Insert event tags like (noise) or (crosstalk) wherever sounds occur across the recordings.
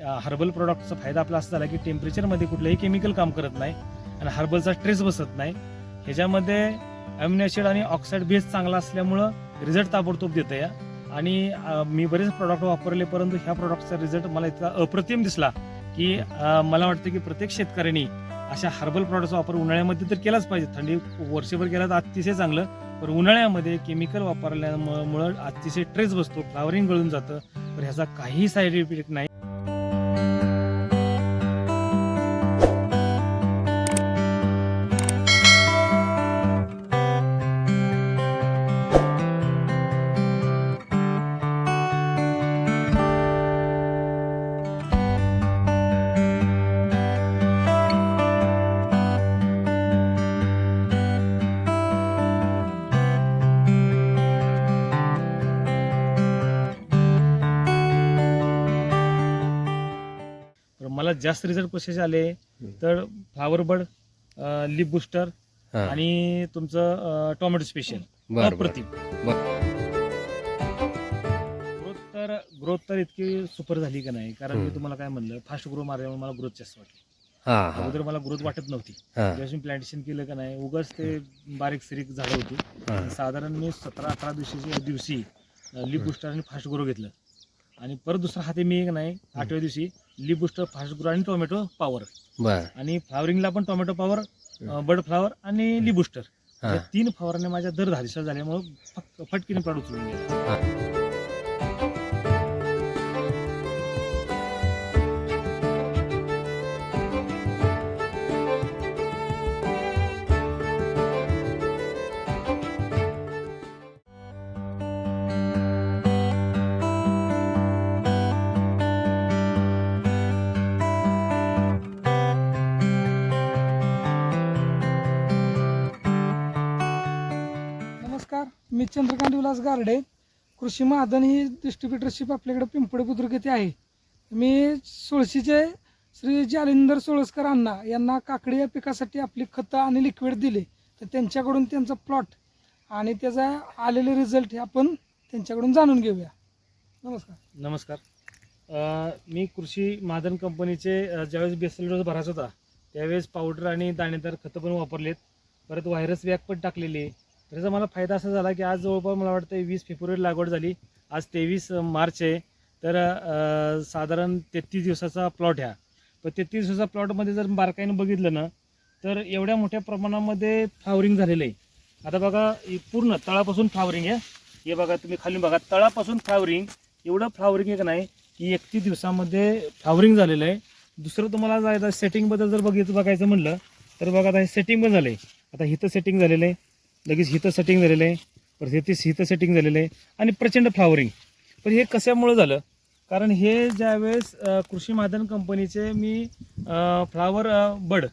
Herbal प्रॉडक्टचा फायदा आपला असा झाला की टेम्परेचरमध्ये कुठलंही केमिकल काम करत नाही आणि हर्बलचा स्ट्रेस बसत नाही. ह्याच्यामध्ये अमिनो ॲसिड आणि ऑक्साईड बेस चांगला असल्यामुळं रिझल्ट ताबडतोब देतं या. आणि मी बरेच प्रॉडक्ट वापरले परंतु ह्या प्रॉडक्टचा रिझल्ट मला इतका अप्रतिम दिसला की मला वाटतं की प्रत्येक शेतकऱ्यांनी अशा हर्बल प्रॉडक्टचा वापर उन्हाळ्यामध्ये तर केलाच पाहिजे. थंडी वर्षभर केला तर अतिशय चांगलं पण उन्हाळ्यामध्ये केमिकल वापरल्यामुळं अतिशय ट्रेस बसतो फ्लावरिंग गळून जातं. तर ह्याचा काही साईड इफेक्ट नाही. मला जास्त रिझल्ट कसे आले तर फ्लावर बड लिप बुस्टर. आणि तुमचं टोमॅटो स्पेशल अप्रतिम. ग्रोथ तर ग्रोथ तर इतकी सुपर झाली का नाही? कारण मी. तुम्हाला काय म्हणलं फास्ट ग्रो मारल्यामुळे मला ग्रोथ जास्त वाटली. अगोदर मला ग्रोथ वाटत नव्हती. हा. ज्यावेळेस मी प्लांटेशन केलं का नाही उगाच ते बारीक सिरीक झाडं होती. साधारण मी सतरा अठरा दिवशीच्या दिवशी लिप बुस्टर आणि फास्ट ग्रो घेतलं. आणि परत दुसरा हाती मी एक नाही आठव्या दिवशी लिप बुस्टर फास्ट ग्रो आणि टोमॅटो पॉवर बर. आणि फ्लावरिंगला पण टोमॅटो पॉवर बर्ड फ्लावर आणि लिप बुस्टर या तीन फवारण्या माझ्या दर दहा दिवसात झाल्यामुळे फटकीने प्लॉट उचलून गेला चंद्रकांत विलास गारडे कृषी महादन ही डिस्ट्रीब्युटरशिप आपल्याकडे पिंपळे बुद्रुक येथे आहे. मी सोळशीचे श्री जालिंदर सोळसकर अण्णा यांना काकडी या पिकासाठी आपली खतं आणि लिक्विड दिले. तर त्यांच्याकडून त्यांचा प्लॉट आणि त्याचा आलेले रिझल्ट हे आपण त्यांच्याकडून जाणून घेऊया. नमस्कार. नमस्कार. अ, मी कृषी मादन कंपनीचे अ, ज्यावेळेस बेसल डोस भरायचा होता त्यावेळेस पावडर आणि दाणेदार खतं पण वापरलेत. परत व्हायरस वॅक पण टाकलेली. त्याचा मला फायदा असा झाला की आज जवळपास मला वाटतं वीस फेब्रुवारी लागवड झाली. आज तेवीस मार्च आहे. तर साधारण तेहतीस दिवसाचा प्लॉट ह्या पण तेहतीस दिवसाचा प्लॉटमध्ये जर बारकाईनं बघितलं ना तर एवढ्या मोठ्या प्रमाणामध्ये फ्लावरिंग झालेलं आहे. आता बघा पूर्ण तळापासून फ्लावरिंग आहे. हे बघा तुम्ही खाली बघा तळापासून फ्लावरिंग एवढं फ्लावरिंग आहे का नाही की एकतीस दिवसामध्ये फ्लावरिंग झालेलं आहे. दुसरं तुम्हाला जायचं सेटिंगबद्दल जर बघितलं बघायचं म्हणलं तर बघा आता हे सेटिंग पण झालं आहे आता हिथं सेटिंग झालेलं आहे. लगेच हिथं सेटिंग झालेलं आहे परत हे तीस हिथं सेटिंग झालेलं आहे आणि प्रचंड फ्लावरिंग पण हे कशामुळं झालं? कारण हे ज्यावेळेस कृषी माध्यम कंपनीचे मी फ्लावर बड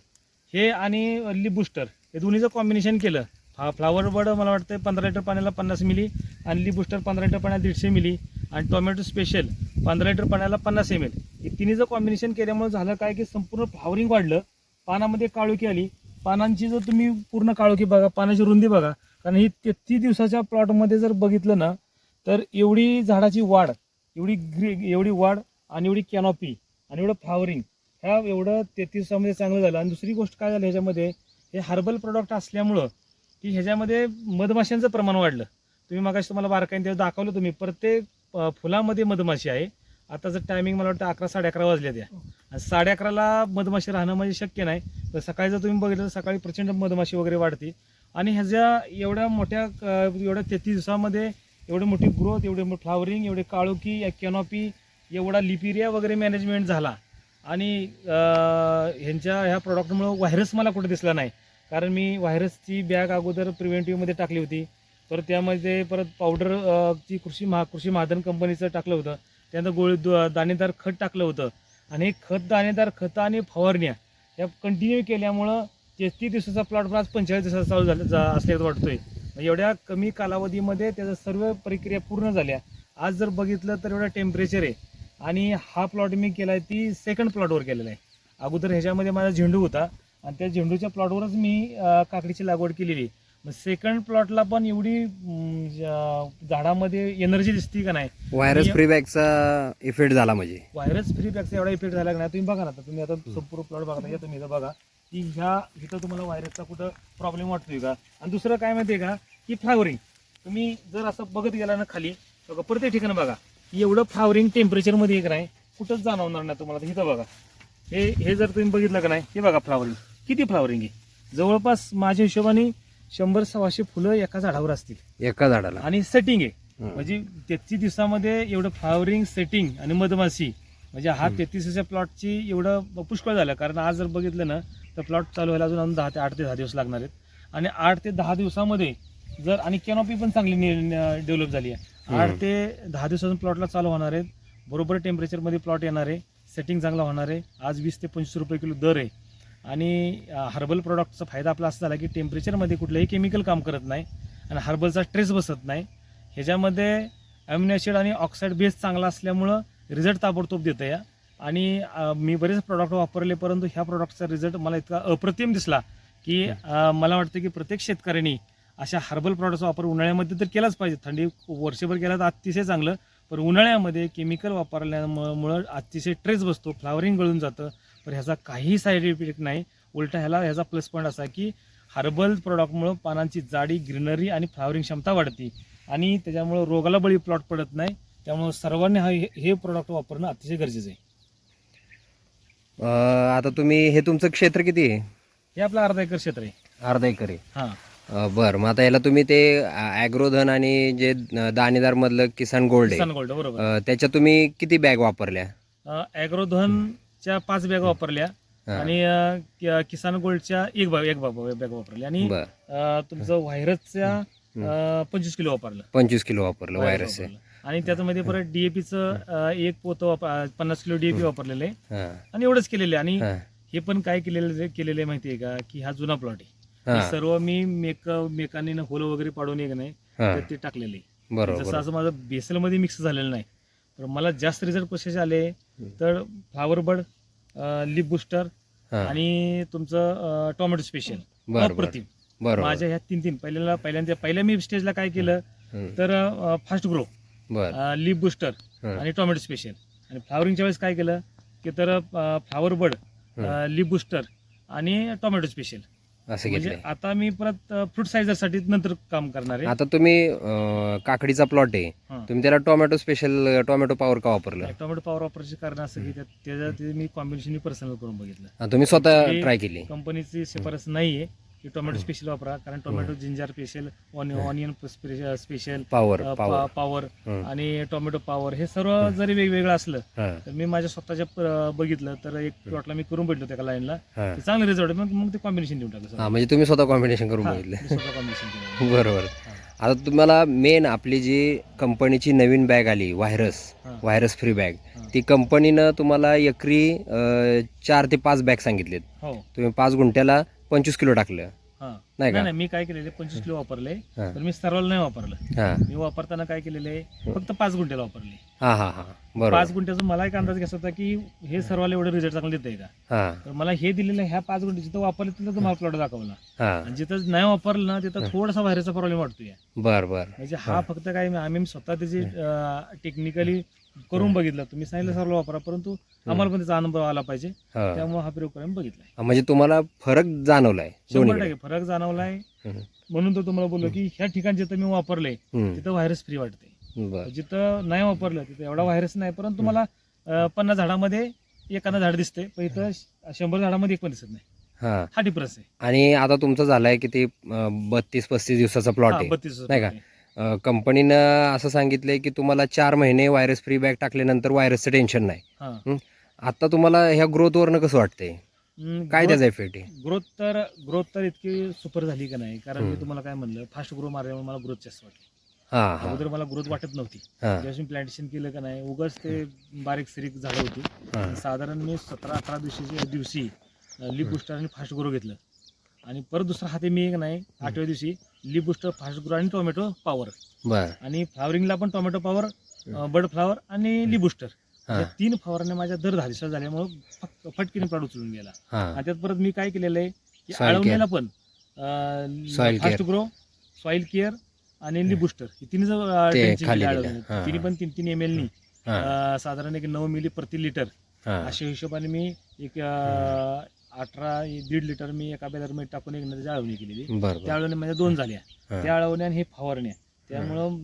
हे आणि ली बुस्टर हे दोन्हीचं कॉम्बिनेशन केलं फा फ्लावर बड मला वाटतं पंधरा लिटर पाण्याला पन्नास मिली आणि ली बुस्टर पंधरा लिटर पाण्याला दीडशे मिली आणि टोमॅटो स्पेशल पंधरा लिटर पाण्याला पन्नास एम एल हे तिन्हीचं कॉम्बिनेशन केल्यामुळे झालं काय की संपूर्ण फ्लावरिंग वाढलं पानामध्ये काळोखी आली पानांची जर तुम्ही पूर्ण काळोखी बघा पानाची रुंदी बघा कारण ही तेहतीस दिवसाच्या प्लॉटमध्ये जर बघितलं ना तर एवढी झाडाची वाढ एवढी ग्री एवढी वाढ आणि एवढी कॅनॉपी आणि एवढं फ्लावरिंग ह्या एवढं तेहतीस दिवसामध्ये चांगलं झालं. आणि दुसरी गोष्ट काय झाली ह्याच्यामध्ये हे हर्बल प्रोडक्ट असल्यामुळं की ह्याच्यामध्ये मधमाशांचं प्रमाण वाढलं. तुम्ही मागाशी तुम्हाला बारकाईने ते दाखवलं तुम्ही प्रत्येक फुलामध्ये मधमाशी आहे. आताचं टायमिंग मला वाटतं अकरा साडे अकरा वाजले त्या साडे अकराला मधमाशी राहणं म्हणजे शक्य नाही. तर सकाळी जर तुम्ही बघितलं तर सकाळी प्रचंड मधमाशी वगैरे वाढते. आणि ह्याच्या एवढ्या मोठ्या एवढ्या तेहतीस दिवसामध्ये एवढी मोठी ग्रोथ एवढी मोठी फ्लावरिंग एवढे काळोखी कॅनॉपी एवढा लिपिरिया वगैरे मॅनेजमेंट झाला. आणि ह्यांच्या ह्या प्रॉडक्टमुळं व्हायरस मला कुठे दिसला नाही. कारण मी व्हायरसची बॅग अगोदर प्रिव्हेंटिव्हमध्ये टाकली होती. परत त्यामध्ये परत पावडर ची कृषी महा कृषी महाधन कंपनीचं टाकलं होतं. त्यानंतर गोळी दु- दाणेदार खत टाकलं होतं. आणि खत दाणेदार खतं आणि फवारण्या या कंटिन्यू केल्यामुळं तेहतीस दिवसाचा प्लॉट आज पंचेचाळीस दिवसाचा चालू झाला जा- असल्याचं वाटतोय. एवढ्या कमी कालावधीमध्ये त्याचं सर्व प्रक्रिया पूर्ण झाल्या. आज जर बघितलं तर एवढं टेम्परेचर आहे. आणि हा प्लॉट मी केला आहे ती सेकंड प्लॉटवर केलेला आहे. अगोदर ह्याच्यामध्ये माझा झेंडू होता. आणि त्या झेंडूच्या प्लॉटवरच मी काकडीची लागवड केलेली मग सेकंड प्लॉटला पण एवढी अं, झाडामध्ये एनर्जी दिसती का नाही? व्हायरस फ्री बॅगचा इफेक्ट झाला म्हणजे. व्हायरस फ्री पॅकचा एवढा इफेक्ट झाला का नाही? तुम्ही बघा ना आता तुम्ही आता संपूर्ण प्लॉट बघा या तुम्ही इथं बघा की ह्या इथं तुम्हाला व्हायरसचा कुठं प्रॉब्लेम वाटतोय का? आणि दुसरं काय माहितीये का? की फ्लावरिंग तुम्ही जर असं बघत गेला ना खाली बघा प्रत्येक ठिकाणी बघा एवढं फ्लावरिंग टेम्परेचरमध्ये एक नाही कुठंच जाणवणार नाही तुम्हाला. तर इथं बघा. हे हे जर तुम्ही बघितलं का नाही हे बघा फ्लावरिंग किती फ्लावरिंग आहे? जवळपास माझ्या हिशोबाने शंभर सव्वाशे फुलं एका झाडावर असतील. एका झाडाला. आणि सेटिंग आहे. हं. म्हणजे तेहतीस दिवसामध्ये एवढं फ्लावरिंग सेटिंग आणि मधमाशी. म्हणजे हा हं. तेहतीसच्या प्लॉटची एवढं पुष्कळ झालं. कारण आज जर बघितलं ना तर प्लॉट चालू व्हायला अजून दहा ते आठ ते दहा दिवस लागणार आहेत. आणि आठ ते दहा दिवसामध्ये जर आणि कॅनॉपी पण चांगली डेव्हलप झाली आहे. हं. आठ ते दहा दिवसातून प्लॉटला चालू होणार आहेत. बरोबर टेम्परेचरमध्ये प्लॉट येणार आहे. सेटिंग चांगला होणार आहे. आज वीस ते पंचवीस रुपये किलो दर आहे. आणि हर्बल प्रॉडक्टचा फायदा आपला असा झाला की टेम्परेचरमध्ये कुठलंही केमिकल काम करत नाही आणि हर्बलचा ट्रेस बसत नाही. ह्याच्यामध्ये ॲम्युनॅशिड ॲसिड आणि ऑक्साईड बेस चांगला असल्यामुळं रिझल्ट ताबडतोब देतं या आणि मी बरेच प्रॉडक्ट वापरले परंतु ह्या प्रॉडक्टचा रिझल्ट मला इतका अप्रतिम दिसला की मला वाटतं की प्रत्येक शेतकऱ्यांनी अशा हर्बल प्रॉडक्टचा वापर उन्हाळ्यामध्ये तर केलाच पाहिजे. थंडी वर्षभर केला तर अतिशय चांगलं पण उन्हाळ्यामध्ये केमिकल वापरल्यामुळं अतिशय ट्रेस बसतो फ्लावरिंग गळून जातं. पण ह्याचा काही साईड इफेक्ट नाही. उलटा ह्याला ह्याचा प्लस पॉईंट असा की हर्बल प्रॉडक्टमुळं पानांची जाडी ग्रीनरी आणि फ्लावरिंग क्षमता वाढते. आणि त्याच्यामुळं रोगाला बळी प्लॉट पडत नाही. त्यामुळं सर्वांनी हा हे- प्रॉडक्ट वापरणं अतिशय गरजेचं आहे. अं, आता तुम्ही हे तुमचं क्षेत्र किती आहे? हे आपलं अर्धा एकर क्षेत्र आहे. अर्धा एकर आहे. हां. अं, बरं. मग आता याला तुम्ही ते ॲग्रोधन आणि जे दाणेदार मधलं किसान गोल्ड आहे. किसान गोल्ड बरोबर. अं, त्याच्या तुम्ही किती बॅग वापरल्या? ॲग्रोधनच्या पाच बॅग वापरल्या हा. आणि अं, कि- किसान गोल्डच्या एक बॅग एक बॅग वापरली. आणि बर. अं, तुमचं व्हायरसच्या अं, पंचवीस किलो वापरलं. पंचवीस किलो वापरलं व्हायरस वापरलं. आणि त्याच्यामध्ये परत डीएपीचं एक पोतं वाप- अं, पन्नास किलो डीएपी वापरलेलं आहे. हां. आणि एवढंच केलेलं आहे. आणि हां. हे पण काय केलेलं केलेलं आहे माहितीये का? की हा जुना प्लॉट आहे. हे. हां सर्व मी मेक मेकाने होल वगैरे पाडून एक नाही हां. तर ते टाकलेले आहे. बरोबर. जसं. असं माझं बेसलमध्ये मिक्स झालेलं नाही. तर मला जास्त रिझल्ट कसे आले. तर फ्लावर बड लिप बुस्टर आणि तुमचं टोमॅटो स्पेशल अप्रतिम. माझ्या ह्या तीन तीन पहिल्यांदा पहिल्यांदा पहिल्या मी स्टेजला काय केलं. तर फास्ट ग्रो लिप बुस्टर. आणि टोमॅटो स्पेशल आणि फ्लावरिंगच्या वेळेस काय केलं की तर फ्लावर बड हं. लिप बुस्टर आणि टोमॅटो स्पेशल असं म्हणजे घेतलंय. आता मी परत फ्रूट सायझरसाठी नंतर काम करणार आहे. आता तुम्ही अं, काकडीचा प्लॉट आहे. हां. तुम्ही त्याला टोमॅटो स्पेशल टोमॅटो पॉवर का वापरलं? टोमॅटो पॉवर वापरायचे कारण असं की त्यात- मी कॉम्बिनेशन पर्सनल करून बघितलं. तुम्ही स्वतः हे- ट्राय केली. कंपनीची शिफारस नाहीये. की टोमॅटो स्पेशल वापरा कारण tomato ginger special onion special power power. आणि टोमॅटो पॉवर हे सर्व जरी वेगवेगळं असलं तर मी माझ्या स्वतःच्या बघितलं तर एक प्लॉटला मी करून भेटलो त्या लाईनला चांगले रिझल्ट मग मग ते कॉम्बिनेशन देऊन टाकलं हां म्हणजे तुम्ही स्वतः कॉम्बिनेशन करून बघितलं. कॉम्बिनेशन बरोबर. आता तुम्हाला मेन आपली जी कंपनीची नवीन बॅग आली व्हायरस. Virus free bag. ती कंपनीनं तुम्हाला एकरी चार ते पाच बॅग सांगितलेत. हो. तुम्ही पाच गुंठ्याला पंचवीस किलो टाकलं. हा. नाही का? नाही नाही मी काय केलेले पंचवीस किलो वापरले हां. तर मी सर्वाला नाही वापरलं. हां. मी वापरताना काय केलेले फक्त पाच गुंठ्याला वापरले. हां हां हां. पाच बरोबर गुंठ्याचा मला एक अंदाज घ्यायचा होता की हे सर्वाला एवढं रिझल्ट चांगलं देत आहे का? हां. तर मला हे दिलेलं ह्या पाच गुंठे जिथं वापरले तिथं तुम्हाला प्लॉट दाखवला. हां. आणि जिथं नाही वापरलं ना तिथं थोडासा व्हायरसचा प्रॉब्लेम वाटतोय. बर बर. म्हणजे हा फक्त काय आम्ही स्वतः त्याची टेक्निकली करून बघितलं. तुम्ही सांगितलं सर्व वापरा परंतु आम्हाला पण त्याचा अनुभव आला पाहिजे. हां. त्यामुळे हा प्रयोग करून बघितलाय. म्हणजे तुम्हाला फरक जाणवलाय शंभर दोन्हीकडे टक्के फरक जाणवलाय. म्हणून तर तुम्हाला बोललो की ह्या ठिकाणी जिथं मी वापरले. तिथं व्हायरस फ्री वाटते. बर. जिथं नाही वापरलं तिथं एवढा व्हायरस नाही परंतु मला अं, पन्नास झाडामध्ये एखादा झाड दिसते पण इथं शंभर झाडामध्ये एक पण दिसत नाही. हां. हा डिफरन्स आहे. आणि आता तुमचं झालंय की ते बत्तीस पस्तीस दिवसाचा प्लॉट हा, आहे. बत्तीस नाही का? कंपनीनं असं सांगितलंय की तुम्हाला चार महिने व्हायरस फ्री बॅग टाकल्यानंतर व्हायरसचं टेन्शन नाही. हा. आता तुम्हाला ह्या ग्रोथ वरनं कसं वाटतंय? काय त्याचा इफेक्ट आहे? ग्रोथ तर ग्रोथ तर इतकी सुपर झाली का नाही? कारण मी हम्म. तुम्हाला काय म्हणलं फास्ट ग्रो मारल्यामुळे मला ग्रोथ जास्त वाटली. हां हां. अगोदर मला ग्रोथ वाटत नव्हती. हां. ज्यावेळेस मी प्लांटेशन केलं का नाही उगाच ते बारीक सिरीक झाडं होती. हां. साधारण मी सतरा अठरा दिवशी दिवशी लिप बुस्टर आणि फास्ट ग्रो घेतलं. आणि परत दुसरा हाती मी एक नाही आठव्या दिवशी लिप बुस्टर फास्ट ग्रो आणि टोमॅटो पॉवर बर. आणि फ्लावरिंगला पण टोमॅटो पॉवर बड फ्लावर आणि लिप बुस्टर या तीन फवारण्या माझ्या दर दहा दिवसात झाल्यामुळे फट- फटकीने प्लॉट उचलून गेला. आणि त्यात परत मी काय केलेलं आहे की. आळवणीला पण फास्ट. ग्रो सॉइल केअर आणि ली बुस्टर ही तिन्ही ते खाली दिलं. तिन्ही हा. पण तीन तीन एम एल नी अं, साधारण एक नऊ मिली प्रति लिटर अशा हिशोबाने मी एक अठरा दीड लिटर मी एका बॅलरमध्ये टाकून एक नदीची आळवणी केलेली. त्या आळवणी माझ्या दोन झाल्या. हा, त्या आळवण्या आणि हे फवारण्या. त्यामुळं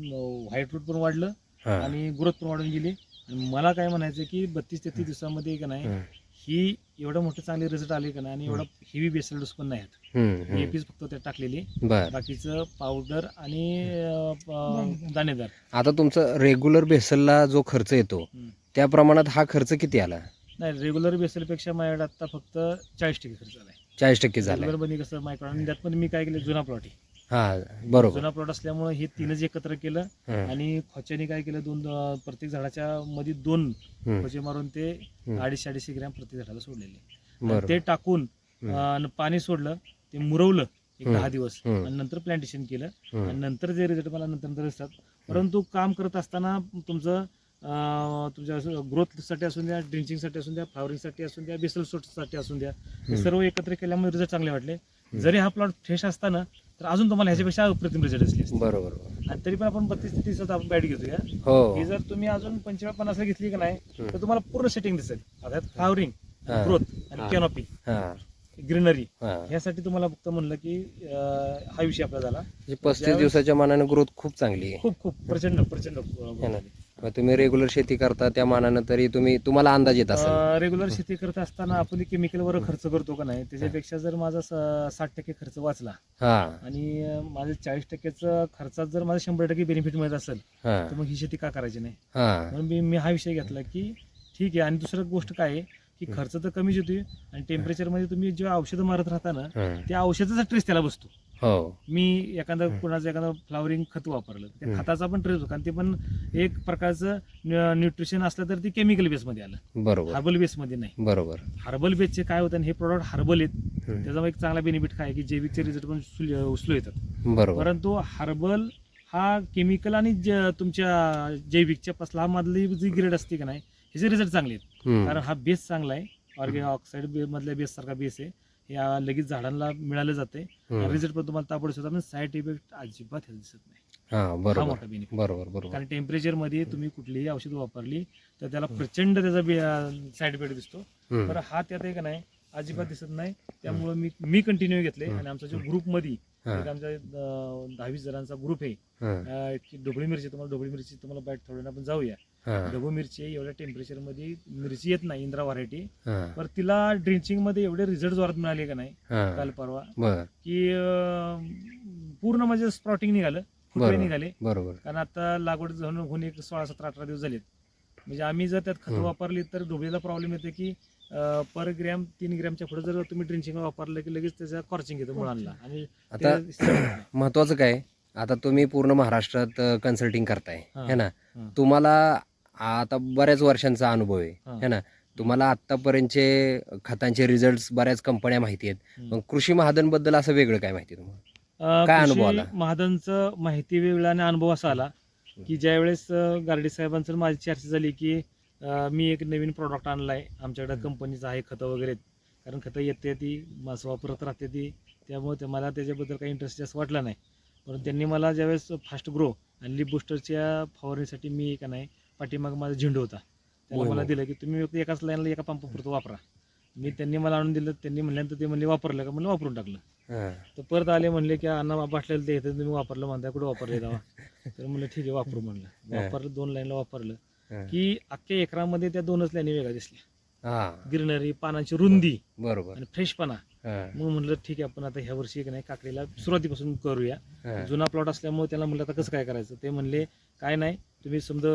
व्हाईट रूट पण वाढलं हा, आणि ग्रोथ पण वाढून गेली. आणि मला काय म्हणायचं की बत्तीस तेहतीस दिवसामध्ये का नाही हम्म, ही एवढं मोठं चांगले रिझल्ट आले का नाही आणि एवढा हेवी बेसल डोस पण नाही आहेत. हम्म, हम्म. एपीच फक्त त्यात टाकलेली. बर. बाकीचं पावडर आणि अं, प- दाणेदार. आता तुमचं रेग्युलर बेसलला जो खर्च येतो हम्म. त्या प्रमाणात हा खर्च किती आला? नाही रेग्युलर बेसलपेक्षा माझ्याकडे आता फक्त चाळीस टक्के खर्च आलाय. चाळीस टक्के झाला रेग्युलरमध्ये कसं मायक्रो आणि त्यात पण मी काय केलं जुना प्लॉट आहे. हा बरोबर. जुना प्लॉट असल्यामुळे हे तीनच एकत्र केलं आणि खोच्याने काय केलं दोन अं, प्रत्येक झाडाच्या मध्ये दोन खोचे मारून ते. अडीचशे अडीचशे ग्रॅम प्रत्येक झाडाला सोडलेले. आणि बरोबर. ते टाकून. अं, पाणी सोडलं ते मुरवलं एक. दहा दिवस. आणि नंतर प्लांटेशन केलं. आणि नंतर जे रिझल्ट मला नंतर नंतर दिसतात. परंतु काम करत असताना तुमचं तुमच्या ग्रोथसाठी असून द्या ड्रिंचिंगसाठी असून द्या फ्लावरिंगसाठी असून द्या बेसलसाठी असून द्या हे. सर्व एकत्र केल्यामुळे रिझल्ट चांगले वाटले जरी हा प्लॉट फ्रेश असताना तर अजून तुम्हाला ह्याच्यापेक्षा अप्रतिम रिझल्ट असले. बरोबर. आणि तरी पण आपण बत्तीस ते तीस आपण बॅट घेतोया हो ही जर तुम्ही अजून पंचेचाळीस पन्नासला घेतली का नाही. तर तुम्हाला पूर्ण सेटिंग दिसेल आता फ्लावरिंग. ग्रोथ. आणि कॅनॉपी ग्रीनरी ह्यासाठी तुम्हाला फक्त म्हणलं की हा विषय आपला झाला म्हणजे पस्तीस दिवसाच्या मानाने ग्रोथ खूप चांगली आहे खूप खूप प्रचंड प्रचंड मग तुम्ही रेग्युलर शेती करता त्या मानानं तरी तुम्ही तुम्हाला अंदाज येत असेल. रेग्युलर शेती करत असताना आपण केमिकलवर खर्च करतो का नाही त्याच्यापेक्षा जर माझा स- साठ टक्के खर्च वाचला हा. आणि अं, माझं चाळीस टक्क्याचं खर्चात जर माझं शंभर टक्के बेनिफिट मिळत असेल हा. तर मग ही शेती का करायची नाही? हा. म्हणून मी मी हा विषय घेतला की ठीक आहे. आणि दुसरं गोष्ट काय आहे की खर्च तर कमीच येतोय आणि टेम्परेचरमध्ये तुम्ही जेव्हा औषधं मारत राहता ना. त्या औषधाचा ट्रेस त्याला बसतो. हो. मी एखादं. कोणाचं एखादं फ्लावरिंग खत वापरलं त्या. खताचा पण ट्रेस होतो कारण ते पण एक प्रकारचं न्यूट्रिशन असलं तर ते केमिकल बेसमध्ये आलं. बरोबर. हर्बल बेसमध्ये नाही. बरोबर. हर्बल बेसचे काय होतं हे प्रोडक्ट हर्बल आहेत. त्याचा एक चांगला बेनिफिट काय की जैविकचे रिझल्ट पण उचलू येतात. बरोबर. परंतु हर्बल हा केमिकल आणि तुमच्या जैविकच्या पसला मधली जी ग्रेड असते का नाही ह्याचे रिझल्ट चांगले आहेत. कारण हा बेस चांगला आहे ऑर्गॅनिक ऑक्साईड मधल्या बेस सारखा बेस आहे. आ- लगेच झाडांना मिळालं जाते. रिझल्ट पण तुम्हाला होता पण साईड इफेक्ट अजिबात दिसत नाही. बरोबर. बरोबर बरोबर. कारण टेम्परेचरमध्ये तुम्ही कुठलीही औषध वापरली तर त्याला प्रचंड त्याचा साईड इफेक्ट दिसतो. तर हा त्यात आहे का नाही अजिबात दिसत नाही. त्यामुळे मी मी कंटिन्यू घेतले. आणि आमचा जो ग्रुपमध्ये एक आमच्या दहावीस जणांचा ग्रुप आहे. ढोबळी मिरची तुम्हाला ढोबळी मिरची तुम्हाला बॅट थोडं आपण जाऊया. ढबू मिरची आहे, एवढ्या टेम्परेचरमध्ये मिरची येत नाही इंद्रा व्हरायटी पर तिला ड्रिंचिंगमध्ये एवढे रिझल्ट जोरात मिळाले का नाही हा. काल परवा की पूर्ण म्हणजे स्प्रॉटिंग निघालं फुटवे. निघाले बरोबर कारण आता लागवड होऊन एक सोळा सतरा अठरा दिवस झालेत म्हणजे आम्ही जर त्यात खतं. वापरली तर ढोबळीला प्रॉब्लेम येते की पर ग्रॅम तीन ग्रॅमच्या पुढे जर तुम्ही ड्रिंचिंग वापरलं की लगेच त्याचा कॉर्चिंग येतं मुळांना आणि आता. महत्वाचं काय आता तुम्ही पूर्ण महाराष्ट्रात कन्सल्टिंग करताय हा. ना. तुम्हाला आता बऱ्याच वर्षांचा अनुभव आहे. हा. ना? तुम्हाला आतापर्यंतचे खतांचे रिझल्ट बऱ्याच कंपन्या माहिती आहेत. मग कृषी महादनबद्दल असं वेगळं काय माहिती तुम्हाला? काय अनुभव आला? महाजनचं माहिती वेगळा आणि अनुभव असा आला की ज्यावेळेस गार्डे साहेबांचं माझी चर्चा झाली की मी एक नवीन प्रॉडक्ट आणलाय. आमच्याकडे कंपनीचं आहे खतं वगैरे कारण खतं येते ती मासं वापरत राहते ती. त्यामुळे ते मला त्याच्याबद्दल काही इंटरेस्ट जास्त वाटला नाही. परंतु त्यांनी मला ज्यावेळेस फास्ट ग्रो आणि लिप बुस्टरच्या फवारणीसाठी मी का नाही पाठीमाग माझा झेंडू होता. त्याला मला. दिलं की तुम्ही फक्त एकाच लाईनला एका पंपापुरतं वापरा. मी त्यांनी मला आणून दिलं त्यांनी म्हणल्यानंतर ते म्हणले वापरलं का? म्हणलं वापरून टाकलं. तर परत आले म्हणले की अण्णा बाटलेलं ते येतं तुम्ही वापरलं म्हणताय कुठं वापरले तेव्हा? (laughs) तर म्हणलं ठीक आहे वापरू म्हणलं. वापरलं दोन लाईनला वापरलं. की अख्ख्या एकरामध्ये त्या दोनच लाईनी वेगळ्या दिसल्या. ग्रीनरी पानांची रुंदी बरोबर. आणि फ्रेशपणा. मग म्हणलं ठीक आहे आपण आता ह्या वर्षी एक नाही काकडीला सुरुवातीपासून करूया. जुना प्लॉट असल्यामुळे त्याला म्हणलं आता कसं काय करायचं? ते म्हणले काय नाही तुम्ही समजा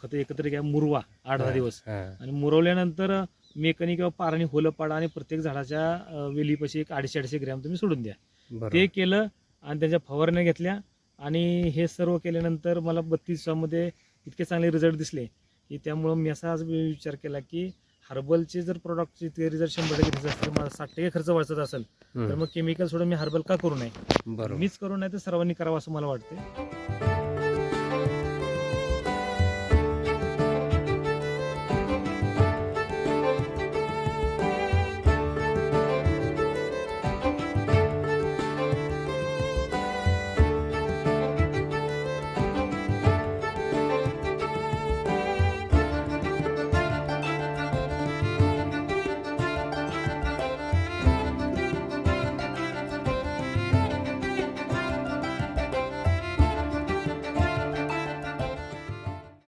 खतं एकत्र घ्या मुरवा आठ दहा दिवस. आणि मुरवल्यानंतर मेकनी किंवा पाराने होलं पाडा आणि प्रत्येक झाडाच्या वेलीपाशी एक अडीचशे अडीचशे ग्रॅम तुम्ही सोडून द्या. ते केलं आणि त्याच्या फवारण्या घेतल्या आणि हे सर्व केल्यानंतर मला बत्तीस दिवसामध्ये इतके चांगले रिझल्ट दिसले की त्यामुळं मी असा आज विचार केला की हर्बलचे जर प्रॉडक्टचे ते रिझल्ट शंभर टक्के दिसत असेल मला साठ टक्के खर्च वाचत असेल तर. मग केमिकल सोडून मी हर्बल का करू नये? मीच करू नये तर सर्वांनी करावं असं मला वाटते